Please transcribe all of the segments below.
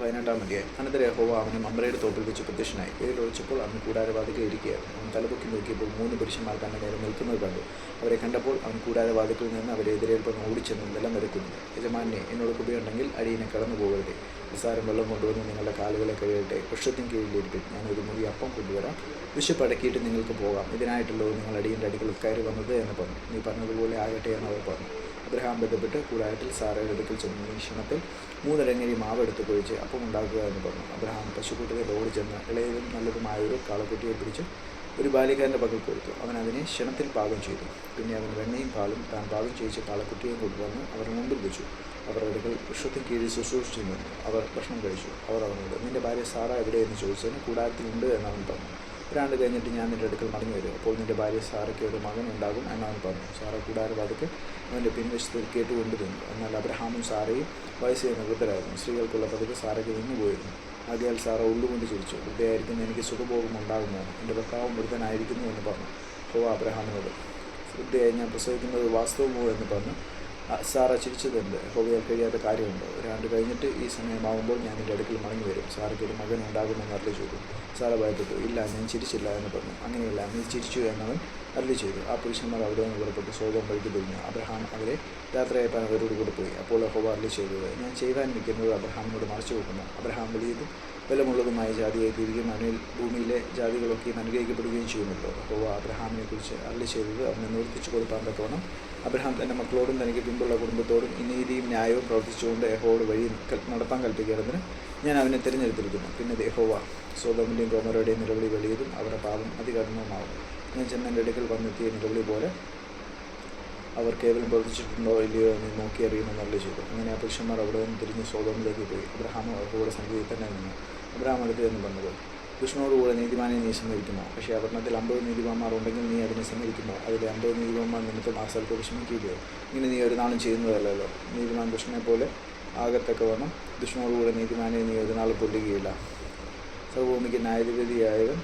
പതിനെട്ടാം അധ്യായം അനന്തര യഹോവ അവന് മമ്രയുടെ തോപ്പിൽ വെച്ച് പ്രത്യക്ഷനായി. വെയിൽ ഒളിച്ചപ്പോൾ അവൻ കൂടാരവാതിക്കെ ഇരിക്കുകയായിരുന്നു. അവൻ തലപൊക്കി നോക്കിയപ്പോൾ മൂന്ന് പുരുഷന്മാർ തന്നെ നേരെ നിൽക്കുന്നത് കണ്ടു. അവരെ കണ്ടപ്പോൾ അവൻ കൂടാരവാതിക്കിൽ നിന്ന് അവരെ എതിരേൽപ്പം ഓടിച്ചെന്ന് നിലം വരക്കുന്നു യജമാനെ എന്നോട് കുപിയുണ്ടെങ്കിൽ അടിയനെ കടന്നു പോകരുതേ. നിസ്സാരം വെള്ളം കൊണ്ടുവന്ന് നിങ്ങളുടെ കാലുകളെ കഴിയട്ടെ വൃക്ഷത്തിന് കീഴിലിരിക്കും ഞാൻ ഒരു മുറി അപ്പം കൊണ്ടുവരാം. വിശപ്പ് അടക്കിയിട്ട് നിങ്ങൾക്ക് പോകാം. ഇതിനായിട്ടുള്ളത് നിങ്ങൾ അടിയന്റെ അടികൾ കയറി വന്നത് എന്ന് പറഞ്ഞു. നീ പറഞ്ഞതുപോലെ ആകട്ടെ എന്ന് അവർ പറഞ്ഞു. അബ്രഹാം ബന്ധപ്പെട്ട് കൂടാരത്തിൽ സാറയുടെ അടുക്കൽ ചെന്ന് നിരീക്ഷണത്തിൽ ക്ഷണത്തിൽ മൂന്നരങ്ങരി മാവ് എടുത്ത് കുഴിച്ച് അപ്പം ഉണ്ടാക്കുക എന്ന് പറഞ്ഞു. അബ്രഹാം പശുക്കൂട്ടത്തിൽ ഓടി ചെന്ന് ഇളയതും നല്ലതുമായ ഒരു കാളക്കുട്ടിയെ പിടിച്ച് ഒരു ബാലികാരന്റെ പകൽ കൊടുത്തു. അവൻ അതിനെ ക്ഷണത്തിൽ പാകം ചെയ്തു. പിന്നെ അവൻ വെണ്ണയും പാലും താൻ പാകം ചെയ്യിച്ച കാളക്കുട്ടിയെയും കൊണ്ടുവന്ന് അവരുടെ മുമ്പിൽ വെച്ചു. അവർ അടുക്കൽ വൃക്ഷത്തിന് കീഴിൽ ശുശ്രൂഷിച്ചു അവർ ഭക്ഷണം കഴിച്ചു. അവർ അവനോട് നിന്റെ ഭാര്യ സാറ എവിടെയെന്ന് ചോദിച്ചതിന് കൂടാരത്തിലുണ്ട് എന്ന് പറഞ്ഞു. ഒരാണ്ട് കഴിഞ്ഞിട്ട് ഞാൻ നിന്റെ അടുക്കൽ മടങ്ങി വരും. അപ്പോൾ നിന്റെ ഭാര്യ സാറയ്ക്ക് ഒരു മകൻ ഉണ്ടാകും എന്നവൻ പറഞ്ഞു സാറ കൂടാരവാതിക്ക് അവന്റെ പിൻവശത്ത് കേട്ടുകൊണ്ട് നിന്നു. എന്നാൽ അബ്രഹാമും സാറയും വയസ്സ് ചെയ്യുന്ന വൃദ്ധരായിരുന്നു സ്ത്രീകൾക്കുള്ള പതിവ് സാറയ്ക്ക് നിന്നുപോയിരുന്നു ആകയാൽ സാറ ഉള്ളുകൊണ്ട് ചിരിച്ചു. വൃദ്ധയായിരിക്കുന്ന എനിക്ക് സുഖഭോഗം ഉണ്ടാകുമോ? എന്റെ ഭർത്താവ് വൃദ്ധനായിരിക്കുന്നു എന്ന് പറഞ്ഞു. ഹോ അബ്രഹാമിനോട് വൃദ്ധയായി ഞാൻ പ്രസവിക്കുന്നത് വാസ്തവമോ? എന്ന് പറഞ്ഞു. സാറ ചിരിച്ചതുണ്ട്. ഹോബിയാൽ കഴിയാത്ത കാര്യമുണ്ടോ. ഒരാണ്ട് കഴിഞ്ഞിട്ട് ഈ സമയമാകുമ്പോൾ ഞാൻ എന്റെ അടുക്കൽ മടങ്ങി വരും. സാർക്ക് ഒരു മകൻ ഉണ്ടാകുമെന്ന് അരളി ചെയ്തു സാറ് ഭയപ്പെട്ടു. ഇല്ല ഞാൻ ചിരിച്ചില്ല എന്ന് പറഞ്ഞു. അങ്ങനെയല്ല നീ ചിരിച്ചു എന്നവൻ അരളി ചെയ്തു ആ പുരുഷന്മാർ അവിടെ നിന്ന് പുറപ്പെട്ട്. സ്വതം വഴിക്ക് തിരിഞ്ഞു അബ്രഹാം അവരെ യാത്രയപ്പാൻ അവരോട് കൂടെ പോയി. അപ്പോൾ ഹോബ അരളി ചെയ്തത് ഞാൻ ചെയ്താൻ നിൽക്കുന്നത് അബ്രഹാമിനോട് മറച്ചു വെക്കുന്നു. അബ്രഹാം വലിയതും ബലമുള്ളതുമായ ജാതിയായി തീരുകയും അവനിൽ ഭൂമിയിലെ ജാതികളൊക്കെ അനുഗ്രഹിക്കപ്പെടുകയും ചെയ്യുമല്ലോ അപ്പോൾ അബ്രഹാമിനെ കുറിച്ച് അരളി ചെയ്തത് അവനെ നിവർത്തിച്ചു കൊടുക്കാൻ തക്കവണ്ണം അബ്രഹാം തന്റെ മക്കളോടും തനിക്ക് പിമ്പുള്ള കുടുംബത്തോടും നീതിയും ന്യായവും പ്രവർത്തിച്ചുകൊണ്ട് യഹോവോട് വഴി നടത്താൻ കൽപ്പിക്കേണ്ടതിന് ഞാൻ അവനെ തിരഞ്ഞെടുത്തിരിക്കുന്നു. പിന്നെ ദേഹോവ സ്വതമിന്റെയും ഗോമറയുടെയും നിലവിളി വലിയതും അവരുടെ പാപം അതികഠിനവുമാകും ഞാൻ ചെന്നന്റെ അടുക്കൽ വന്നെത്തിയ നിലവിളി പോലെ അവർ കേവലം പ്രവർത്തിച്ചിട്ടുണ്ടോ ഇല്ലയോ എന്ന് നോക്കി അറിയുമെന്ന് അല്ല ചെയ്തു. അങ്ങനെ ആ പുരുഷന്മാർ അവിടെ നിന്ന് തിരിഞ്ഞ് സ്വതമിലേക്ക് പോയി. അബ്രഹാം അവരുടെ സന്നിധിയിൽ തന്നെ നിന്നു. അബ്രഹാം അടുത്ത് എന്ന് പറഞ്ഞത്. വിഷ്ണുവോടുകൂടെ നീതിമാനെ നീ സമ്മതിക്കുമോ? പക്ഷേ അവർണത്തിൽ അമ്പത് നീതിമാന്മാർ ഉണ്ടെങ്കിൽ നീ അതിനെ സമ്മതിക്കുമോ? അതിലെ അമ്പത് നീതിമാന്മാർ നിമിത്തം ആ സ്ഥലത്ത് വിഷമിക്കുകയോ ഇങ്ങനെ നീ ഒരു നാളും ചെയ്യുന്നതല്ലല്ലോ. നീതിമാൻ കൃഷ്ണനെ പോലെ ആകത്തക്കവണ്ണം വിഷ്ണുവോടുകൂടെ നീതിമാനെ നീ ഒരു നാൾ പൊല്ലുകയില്ല സർവഭൂമിക്ക് ന്യായാധിപതിയായവൻ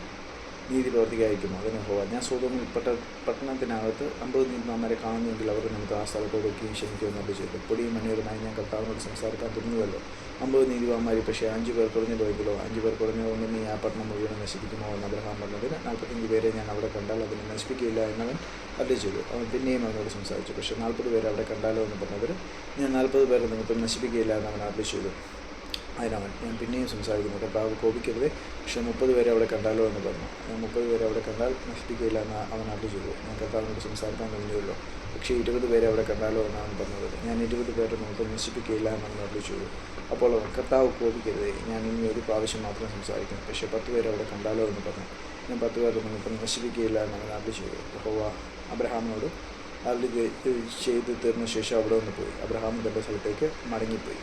നീതി പ്രവർത്തിക്കായിരിക്കും അതിന് പോകാം ഞാൻ സ്വതം പട്ട പട്ടണത്തിനകത്ത് അമ്പത് നീതിമാന്മാരെ കാണുന്നുവെങ്കിൽ അവർ നമുക്ക് ആ സ്ഥലത്തോടൊക്കെയും ക്ഷമിക്കുമെന്നല്ല ചെയ്തു പൊടിയും മണ്ണിയതുമായി ഞാൻ കർത്താവിനോട് സംസാരിക്കാൻ തുടങ്ങുമല്ലോ അമ്പത് നീതിമാന്മാർ പക്ഷേ അഞ്ച് പേർ കുറഞ്ഞു പോയെങ്കിലോ അഞ്ച് പേർ കുറഞ്ഞു കുറഞ്ഞതുകൊണ്ട് നീ ആ പട്ടണം മുഴുവൻ നശിപ്പിക്കുമോ എന്ന് അബ്രഹാം പറഞ്ഞതിന് നാൽപ്പത്തഞ്ച് പേരെ ഞാൻ അവിടെ കണ്ടാൽ അതിനെ നശിപ്പിക്കില്ല എന്നവൻ ചെയ്തു. അവൻ പിന്നെയും അവനോട് സംസാരിച്ചു. പക്ഷേ നാൽപ്പത് പേരെ അവിടെ കണ്ടാലോ എന്ന് പറഞ്ഞതിന് ഞാൻ നാൽപ്പത് പേരെ നിമിത്തം നശിപ്പിക്കില്ല എന്ന് അവൻ അല്ല ചെയ്തു. അതിനവൻ. ഞാൻ പിന്നെയും സംസാരിക്കുന്നു കർത്താവ് കോപിക്കരുത്. പക്ഷേ മുപ്പത് പേരെ അവിടെ കണ്ടാലോ എന്ന് പറഞ്ഞു. ഞാൻ മുപ്പത് പേരെ അവിടെ കണ്ടാൽ നശിപ്പിക്കില്ല എന്ന് അവൻ അവിടെ ചെയ്തു. ഞാൻ കർത്താവിനോട് സംസാരിക്കാൻ കഴിഞ്ഞുള്ളൂ. പക്ഷേ ഇരുപത് പേരെ അവിടെ കണ്ടാലോ എന്നാണ് പറഞ്ഞത്. ഞാൻ ഇരുപത് പേരെ നമുക്ക് നശിപ്പിക്കില്ല എന്ന് അവിടെ ചെയ്തു അപ്പോൾ അവൻ കർത്താവ് കോപിക്കരുത്. ഞാൻ ഇനി ഒരു പ്രാവശ്യം മാത്രം സംസാരിക്കും. പക്ഷേ പത്ത് പേരെ അവിടെ കണ്ടാലോ എന്ന് പറഞ്ഞു. ഞാൻ പത്ത് പേരെ നമുക്ക് നശിപ്പിക്കുകയില്ല എന്ന് അവിടെ ചെയ്തു അപ്പോൾ അബ്രഹാമിനോട് അവിടെ ചെയ്ത് തീർന്ന ശേഷം അവിടെ നിന്ന് പോയി. അബ്രഹാം തന്റെ സ്ഥലത്തേക്ക് മടങ്ങിപ്പോയി.